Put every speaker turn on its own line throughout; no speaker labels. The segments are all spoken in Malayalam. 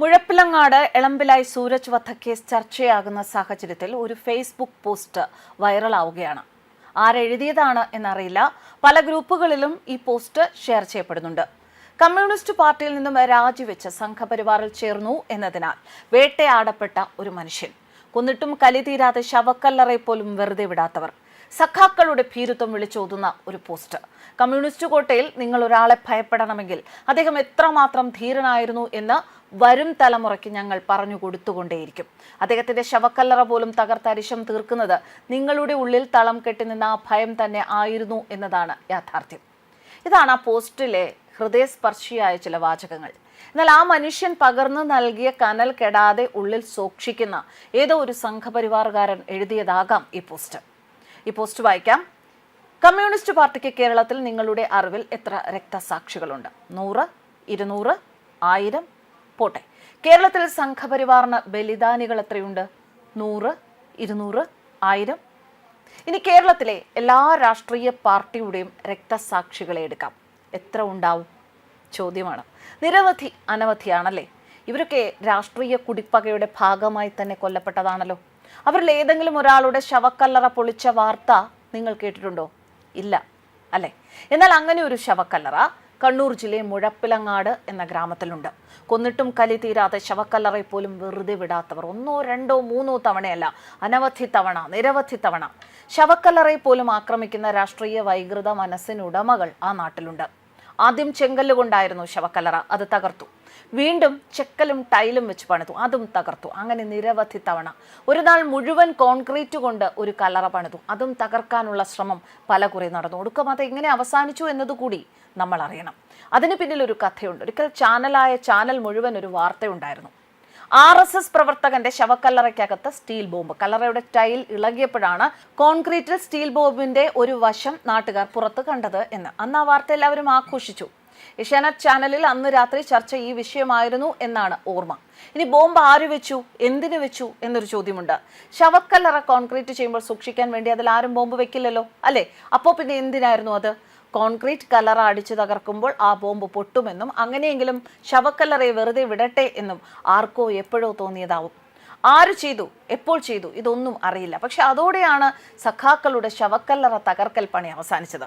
മുഴപ്പിലങ്ങാട് എളമ്പിലായി സൂരജ് വധക്കേസ് ചർച്ചയാകുന്ന സാഹചര്യത്തിൽ ഒരു ഫേസ്ബുക്ക് പോസ്റ്റ് വൈറലാവുകയാണ്. ആരെഴുതിയതാണ് എന്നറിയില്ല. പല ഗ്രൂപ്പുകളിലും ഈ പോസ്റ്റ് ഷെയർ ചെയ്യപ്പെടുന്നുണ്ട്. കമ്മ്യൂണിസ്റ്റ് പാർട്ടിയിൽ നിന്നും രാജിവെച്ച് സംഘപരിവാറിൽ ചേർന്നു എന്നതിനാൽ വേട്ടയാടപ്പെട്ട ഒരു മനുഷ്യൻ. കൊന്നിട്ടും കലി തീരാതെ ശവക്കല്ലറെ പോലും വെറുതെ വിടാത്തവർ. സഖാക്കളുടെ ഭീരുത്വം വിളിച്ചോതുന്ന ഒരു പോസ്റ്റ്. കമ്മ്യൂണിസ്റ്റ് കോട്ടയിൽ നിങ്ങൾ ഒരാളെ ഭയപ്പെടണമെങ്കിൽ അദ്ദേഹം എത്രമാത്രം ധീരനായിരുന്നു എന്ന് വരും തലമുറയ്ക്ക് ഞങ്ങൾ പറഞ്ഞു കൊടുത്തുകൊണ്ടേയിരിക്കും. അദ്ദേഹത്തിന്റെ ശവക്കല്ലറ പോലും തകർത്തരിശം തീർക്കുന്നത് നിങ്ങളുടെ ഉള്ളിൽ തളം കെട്ടി നിന്ന ആ ഭയം തന്നെ ആയിരുന്നു എന്നതാണ് യാഥാർത്ഥ്യം. ഇതാണ് ആ പോസ്റ്റിലെ ഹൃദയസ്പർശിയായ ചില വാചകങ്ങൾ. എന്നാൽ ആ മനുഷ്യൻ പകർന്നു നൽകിയ കനൽ കെടാതെ ഉള്ളിൽ സൂക്ഷിക്കുന്ന ഏതോ ഒരു സംഘപരിവാറുകാരൻ എഴുതിയതാകാം ഈ പോസ്റ്റ്. ഈ പോസ്റ്റ് വായിക്കാം. കമ്മ്യൂണിസ്റ്റ് പാർട്ടിക്ക് കേരളത്തിൽ നിങ്ങളുടെ അറിവിൽ എത്ര രക്തസാക്ഷികളുണ്ട്? നൂറ് ഇരുന്നൂറ് ആയിരം പോട്ടെ. കേരളത്തിൽ സംഘപരിവാറിന് ബലിദാനികൾ എത്രയുണ്ട്? നൂറ് ഇരുന്നൂറ് ആയിരം? ഇനി കേരളത്തിലെ എല്ലാ രാഷ്ട്രീയ പാർട്ടിയുടെയും രക്തസാക്ഷികളെ എടുക്കാം. എത്ര ഉണ്ടാവും? ചോദ്യമാണ്. നിരവധി അനവധിയാണല്ലേ? ഇവരൊക്കെ രാഷ്ട്രീയ കുടിപ്പകയുടെ ഭാഗമായി തന്നെ കൊല്ലപ്പെട്ടതാണല്ലോ. അവരിൽ ഏതെങ്കിലും ഒരാളുടെ ശവക്കല്ലറ പൊളിച്ച വാർത്ത നിങ്ങൾ കേട്ടിട്ടുണ്ടോ? ഇല്ല അല്ലേ? എന്നാൽ അങ്ങനെ ഒരു ശവക്കല്ലറ കണ്ണൂർ ജില്ലയിൽ മുഴപ്പിലങ്ങാട് എന്ന ഗ്രാമത്തിലുണ്ട്. കൊന്നിട്ടും കലി തീരാതെ ശവക്കല്ലറയിൽ പോലും വെറുതെ വിടാത്തവർ. ഒന്നോ രണ്ടോ മൂന്നോ തവണയല്ല അനവധി തവണ നിരവധി തവണ ശവക്കല്ലറയിൽ പോലും ആക്രമിക്കുന്ന രാഷ്ട്രീയ വൈകൃത മനസ്സിനുടമകൾ ആ നാട്ടിലുണ്ട്. ആദ്യം ചെങ്കല്ലുകൊണ്ടായിരുന്നു ശവക്കല്ലറ. അത് തകർത്തു. വീണ്ടും ചെക്കലും ടൈലും വെച്ച് പണിതു. അതും തകർത്തു. അങ്ങനെ നിരവധി തവണ. ഒരു നാൾ മുഴുവൻ കോൺക്രീറ്റ് കൊണ്ട് ഒരു കല്ലറ പണിതു. അതും തകർക്കാനുള്ള ശ്രമം പല കുറി നടന്നു. ഒടുക്കം അത് എങ്ങനെ അവസാനിച്ചു എന്നതുകൂടി നമ്മൾ അറിയണം. അതിന് പിന്നിൽ ഒരു കഥയുണ്ട്. ഒരിക്കൽ ചാനലായ ചാനൽ മുഴുവൻ ഒരു വാർത്തയുണ്ടായിരുന്നു ആർ എസ് എസ് പ്രവർത്തകന്റെ ശവക്കല്ലറയ്ക്കകത്ത് സ്റ്റീൽ ബോംബ്. കല്ലറയുടെ ടൈൽ ഇളകിയപ്പോഴാണ് കോൺക്രീറ്റിൽ സ്റ്റീൽ ബോംബിന്റെ ഒരു വശം നാട്ടുകാർ പുറത്ത് കണ്ടത് എന്ന്. അന്ന് ആ വാർത്ത എല്ലാവരും ആഘോഷിച്ചു. ഏഷ്യാനെറ്റ് ചാനലിൽ അന്ന് രാത്രി ചർച്ച ഈ വിഷയമായിരുന്നു എന്നാണ് ഓർമ്മ. ഇനി ബോംബ് ആര് വെച്ചു എന്തിനു വെച്ചു എന്നൊരു ചോദ്യമുണ്ട്. ശവക്കല്ലറ കോൺക്രീറ്റ് ചെയ്യുമ്പോൾ സൂക്ഷിക്കാൻ വേണ്ടി അതിൽ ആരും ബോംബ് വെക്കില്ലല്ലോ അല്ലേ? അപ്പോൾ പിന്നെ എന്തിനായിരുന്നു അത്? കോൺക്രീറ്റ് കല്ലറ അടിച്ചു തകർക്കുമ്പോൾ ആ ബോംബ് പൊട്ടുമെന്നും അങ്ങനെയെങ്കിലും ശവക്കല്ലറയെ വെറുതെ വിടട്ടെ എന്നും ആർക്കോ എപ്പോഴോ തോന്നിയതാവും. ആര് ചെയ്തു? എപ്പോൾ ചെയ്തു? ഇതൊന്നും അറിയില്ല. പക്ഷെ അതോടെയാണ് സഖാക്കളുടെ ശവക്കല്ലറ തകർക്കൽ പണി അവസാനിച്ചത്.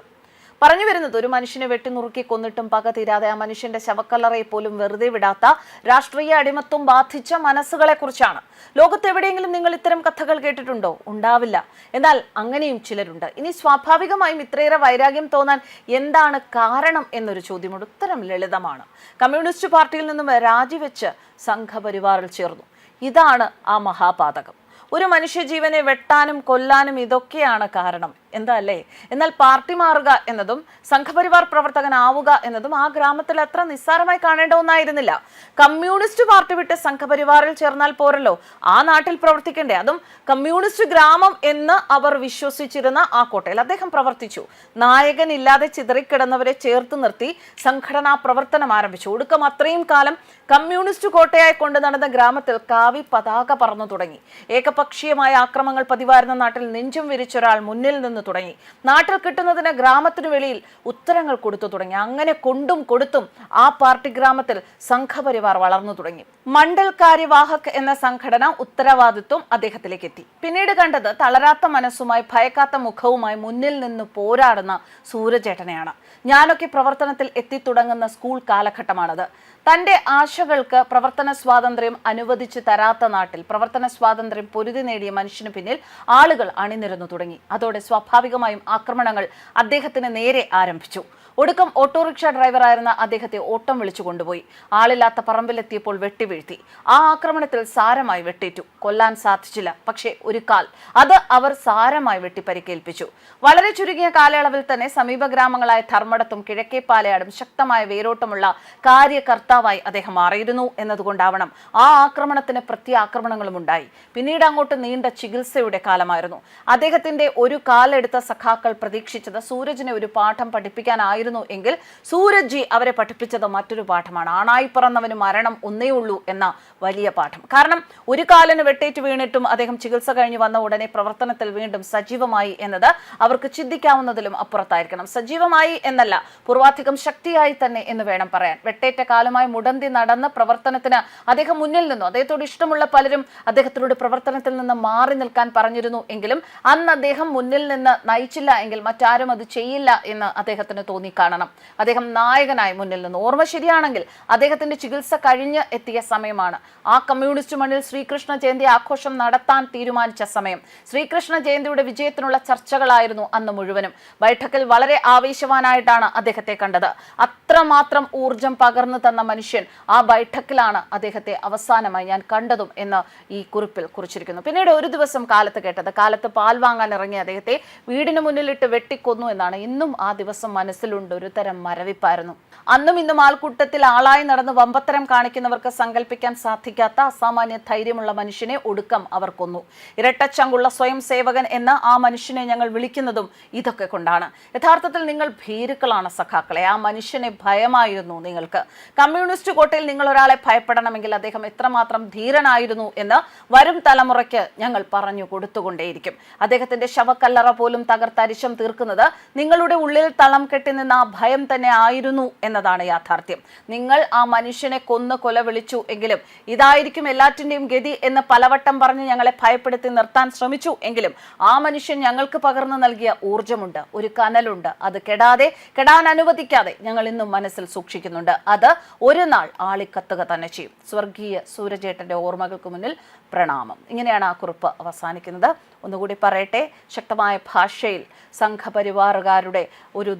പറഞ്ഞു വരുന്നത് ഒരു മനുഷ്യനെ വെട്ടിനുറുക്കി കൊന്നിട്ടും പക തീരാതെ ആ മനുഷ്യന്റെ ശവക്കല്ലറയെ പോലും വെറുതെ വിടാത്ത രാഷ്ട്രീയ അടിമത്വം ബാധിച്ച മനസ്സുകളെ കുറിച്ചാണ് ലോകത്ത് എവിടെയെങ്കിലും നിങ്ങൾ ഇത്തരം കഥകൾ കേട്ടിട്ടുണ്ടോ? ഉണ്ടാവില്ല. എന്നാൽ അങ്ങനെയും ചിലരുണ്ട്. ഇനി സ്വാഭാവികമായും ഇത്രയേറെ വൈരാഗ്യം തോന്നാൻ എന്താണ് കാരണം എന്നൊരു ചോദ്യമുണ്ട് ഉത്തരം ലളിതമാണ്. കമ്മ്യൂണിസ്റ്റ് പാർട്ടിയിൽ നിന്നും രാജിവെച്ച് സംഘപരിവാറിൽ ചേർന്നു. ഇതാണ് ആ മഹാപാതകം. ഒരു മനുഷ്യജീവനെ വെട്ടാനും കൊല്ലാനും ഇതൊക്കെയാണ് കാരണം. എന്താ അല്ലേ എന്നാൽ പാർട്ടി മാറുക എന്നതും സംഘപരിവാർ പ്രവർത്തകനാവുക എന്നതും ആ ഗ്രാമത്തിൽ അത്ര നിസ്സാരമായി കാണേണ്ട ഒന്നായിരുന്നില്ല. കമ്മ്യൂണിസ്റ്റ് പാർട്ടി വിട്ട് സംഘപരിവാറിൽ ചേർന്നാൽ പോരല്ലോ. ആ നാട്ടിൽ പ്രവർത്തിക്കണ്ടേ? അതും കമ്മ്യൂണിസ്റ്റ് ഗ്രാമം എന്ന് അവർ വിശ്വസിച്ചിരുന്ന ആ കോട്ടയിൽ അദ്ദേഹം പ്രവർത്തിച്ചു. നായകനില്ലാതെ ചിതറിക്കിടന്നവരെ ചേർത്ത് നിർത്തി സംഘടനാ പ്രവർത്തനം ആരംഭിച്ചു. ഒടുക്കം അത്രയും കാലം കമ്മ്യൂണിസ്റ്റ് കോട്ടയായി കൊണ്ടു നടന്ന ഗ്രാമത്തിൽ കാവി പതാക പറന്നു തുടങ്ങി. ഏകപക്ഷീയമായ ആക്രമങ്ങൾ പതിവായിരുന്ന നാട്ടിൽ നെഞ്ചും വിരിച്ചൊരാൾ മുന്നിൽ നിന്ന് തുടങ്ങി. നാട്ടിൽ കിട്ടുന്നതിന് ഗ്രാമത്തിനു വെളിയിൽ ഉത്തരങ്ങൾ കൊടുത്തു തുടങ്ങി. അങ്ങനെ കൊണ്ടും കൊടുത്തും ആ പാർട്ടി ഗ്രാമത്തിൽ സംഘപരിവാർ വളർന്നു തുടങ്ങി. മണ്ഡൽ കാര്യവാഹക് എന്ന സംഘടന ഉത്തരവാദിത്വം അദ്ദേഹത്തിലേക്ക് എത്തി. പിന്നീട് കണ്ടത് തളരാത്ത മനസ്സുമായി ഭയക്കാത്ത മുഖവുമായി മുന്നിൽ നിന്ന് പോരാടുന്ന സൂര്യചേട്ടനെയാണ് ഞാനൊക്കെ പ്രവർത്തനത്തിൽ എത്തിത്തുടങ്ങുന്ന സ്കൂൾ കാലഘട്ടമാണത്. തന്റെ ആശകൾക്ക് പ്രവർത്തന സ്വാതന്ത്ര്യം അനുവദിച്ചു തരാത്ത നാട്ടിൽ പ്രവർത്തന സ്വാതന്ത്ര്യം പൊരുതി നേടിയ മനുഷ്യന് പിന്നിൽ ആളുകൾ അണിനിരന്നു തുടങ്ങി. അതോടെ സ്വാഭാവികമായും ആക്രമണങ്ങൾ അദ്ദേഹത്തിന് നേരെ ആരംഭിച്ചു. ഒടുക്കം ഓട്ടോറിക്ഷ ഡ്രൈവറായിരുന്ന അദ്ദേഹത്തെ ഓട്ടം വിളിച്ചു കൊണ്ടുപോയി. ആളില്ലാത്ത പറമ്പിലെത്തിയപ്പോൾ വെട്ടിവീഴ്ത്തി. ആ ആക്രമണത്തിൽ സാരമായി വെട്ടേറ്റു. കൊല്ലാൻ സാധിച്ചില്ല. പക്ഷേ ഒരു കാൽ. അത് അവർ സാരമായി വെട്ടി പരിക്കേൽപ്പിച്ചു വളരെ ചുരുങ്ങിയ കാലയളവിൽ തന്നെ സമീപ ഗ്രാമങ്ങളായ ധർമ്മടത്തും കിഴക്കേ പാലയാടും ശക്തമായ വേരോട്ടമുള്ള കാര്യകർത്താവായി അദ്ദേഹം മാറിയിരുന്നു എന്നതുകൊണ്ടാവണം ആ ആക്രമണത്തിന് പ്രത്യാക്രമണങ്ങളും ഉണ്ടായി. പിന്നീട് അങ്ങോട്ട് നീണ്ട ചികിത്സയുടെ കാലമായിരുന്നു. അദ്ദേഹത്തിന്റെ ഒരു കാലെടുത്ത സഖാക്കൾ പ്രതീക്ഷിച്ചത് സൂരജിനെ ഒരു പാഠം പഠിപ്പിക്കാനായിരുന്നു ഉണ്ടായിരുന്നു എങ്കിൽ സൂരജ് ജി അവരെ പഠിപ്പിച്ചത് മറ്റൊരു പാഠമാണ്. ആണായി പറന്നവന് മരണം ഒന്നേ ഉള്ളൂ എന്ന വലിയ പാഠം. കാരണം ഒരു കാലിന് വെട്ടേറ്റ് വീണിട്ടും അദ്ദേഹം ചികിത്സ കഴിഞ്ഞ് വന്ന ഉടനെ പ്രവർത്തനത്തിൽ വീണ്ടും സജീവമായി എന്നത് അവർക്ക് ചിന്തിക്കാവുന്നതിലും അപ്പുറത്തായിരിക്കണം. സജീവമായി എന്നല്ല പൂർവാധികം ശക്തിയായി തന്നെ എന്ന് വേണം പറയാൻ. വെട്ടേറ്റ കാലമായി മുടന്തി നടന്ന പ്രവർത്തനത്തിന് അദ്ദേഹം മുന്നിൽ നിന്നു. അദ്ദേഹത്തോട് ഇഷ്ടമുള്ള പലരും അദ്ദേഹത്തിനോട് പ്രവർത്തനത്തിൽ നിന്ന് മാറി നിൽക്കാൻ പറഞ്ഞിരുന്നു എങ്കിലും അന്ന് അദ്ദേഹം മുന്നിൽ നിന്ന് നയിച്ചില്ല എങ്കിൽ മറ്റാരും അത് ചെയ്യില്ല എന്ന് അദ്ദേഹത്തിന് തോന്നി. കാണണം. അദ്ദേഹം നായകനായി മുന്നിൽ നിന്ന്. ഓർമ്മ ശരിയാണെങ്കിൽ അദ്ദേഹത്തിന്റെ ചികിത്സ കഴിഞ്ഞ് എത്തിയ സമയമാണ്. ആ കമ്മ്യൂണിസ്റ്റ് മണ്ണിൽ ശ്രീകൃഷ്ണ ജയന്തി ആഘോഷം നടത്താൻ തീരുമാനിച്ച സമയം. ശ്രീകൃഷ്ണ ജയന്തിയുടെ വിജയത്തിനുള്ള ചർച്ചകളായിരുന്നു അന്ന് മുഴുവനും. ബൈഠക്കിൽ വളരെ ആവേശവാനായിട്ടാണ് അദ്ദേഹത്തെ കണ്ടത്. അത്രമാത്രം ഊർജം പകർന്നു തന്ന മനുഷ്യൻ ആ ബൈഠക്കിലാണ് അദ്ദേഹത്തെ അവസാനമായി ഞാൻ കണ്ടതും എന്ന് ഈ കുറിപ്പിൽ കുറിച്ചിരിക്കുന്നു. പിന്നീട് ഒരു ദിവസം കാലത്ത് കേട്ടത്. കാലത്ത് പാൽ വാങ്ങാൻ ഇറങ്ങിയ അദ്ദേഹത്തെ വീടിന് മുന്നിലിട്ട് വെട്ടിക്കൊന്നു എന്നാണ്. ഇന്നും ആ ദിവസം മനസ്സിലുണ്ട്. ഒരു തരം മരവിപ്പായിരുന്നു. അന്നും ഇന്നും ആൾക്കൂട്ടത്തിൽ ആളായി നടന്ന് വമ്പത്തരം കാണിക്കുന്നവർക്ക് സങ്കല്പിക്കാൻ സാധിക്കാത്ത അസാമാന്യ ധൈര്യമുള്ള മനുഷ്യനെ ഒടുക്കം അവർ കൊന്നു. ഇരട്ടച്ചങ്കുള്ള സ്വയം സേവകൻ എന്ന ആ മനുഷ്യനെ ഞങ്ങൾ വിളിക്കുന്നതും ഇതൊക്കെ കൊണ്ടാണ്. യഥാർത്ഥത്തിൽ നിങ്ങൾ ഭീരുക്കളാണ് സഖാക്കളെ. ആ മനുഷ്യനെ ഭയമായിരുന്നു നിങ്ങൾക്ക്. കമ്മ്യൂണിസ്റ്റ് കോട്ടയിൽ നിങ്ങൾ ഒരാളെ ഭയപ്പെടണമെങ്കിൽ അദ്ദേഹം എത്രമാത്രം ധീരനായിരുന്നു എന്ന് വരും തലമുറയ്ക്ക് ഞങ്ങൾ പറഞ്ഞു കൊടുത്തുകൊണ്ടേയിരിക്കും. അദ്ദേഹത്തിന്റെ ശവക്കല്ലറ പോലും തകർത്തരിശം തീർക്കുന്നത് നിങ്ങളുടെ ഉള്ളിൽ തളം കെട്ടി ആ ഭയം തന്നെ ആയിരുന്നു എന്നതാണ് യാഥാർത്ഥ്യം. നിങ്ങൾ ആ മനുഷ്യനെ കൊന്ന് കൊല വിളിച്ചു എങ്കിലും ഇതായിരിക്കും എല്ലാറ്റിന്റെയും ഗതി എന്ന് പലവട്ടം പറഞ്ഞ് ഞങ്ങളെ ഭയപ്പെടുത്തി നിർത്താൻ ശ്രമിച്ചു എങ്കിലും ആ മനുഷ്യൻ ഞങ്ങൾക്ക് പകർന്നു നൽകിയ ഊർജമുണ്ട് ഒരു കനലുണ്ട്. അത് കെടാതെ കെടാൻ അനുവദിക്കാതെ ഞങ്ങൾ ഇന്നും മനസ്സിൽ സൂക്ഷിക്കുന്നുണ്ട്. അത് ഒരു നാൾ ആളിക്കത്തുക തന്നെ ചെയ്യും. സ്വർഗീയ സൂരജേട്ടന്റെ ഓർമ്മകൾക്ക് മുന്നിൽ പ്രണാമം. ഇങ്ങനെയാണ് ആ കുറിപ്പ് അവസാനിക്കുന്നത്. ഒന്നുകൂടി പറയട്ടെ ശക്തമായ ഭാഷയിൽ സംഘപരിവാറുകാരുടെ ഒരു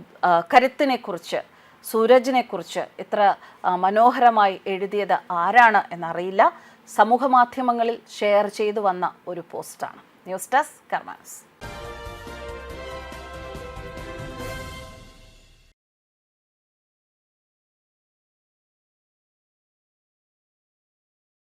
കരുത്തിനെക്കുറിച്ച് സൂരജിനെക്കുറിച്ച് ഇത്ര മനോഹരമായി എഴുതിയത് ആരാണ് എന്നറിയില്ല. സമൂഹ മാധ്യമങ്ങളിൽ ഷെയർ ചെയ്തു വന്ന ഒരു പോസ്റ്റാണ്. News desk കർമാനസ്.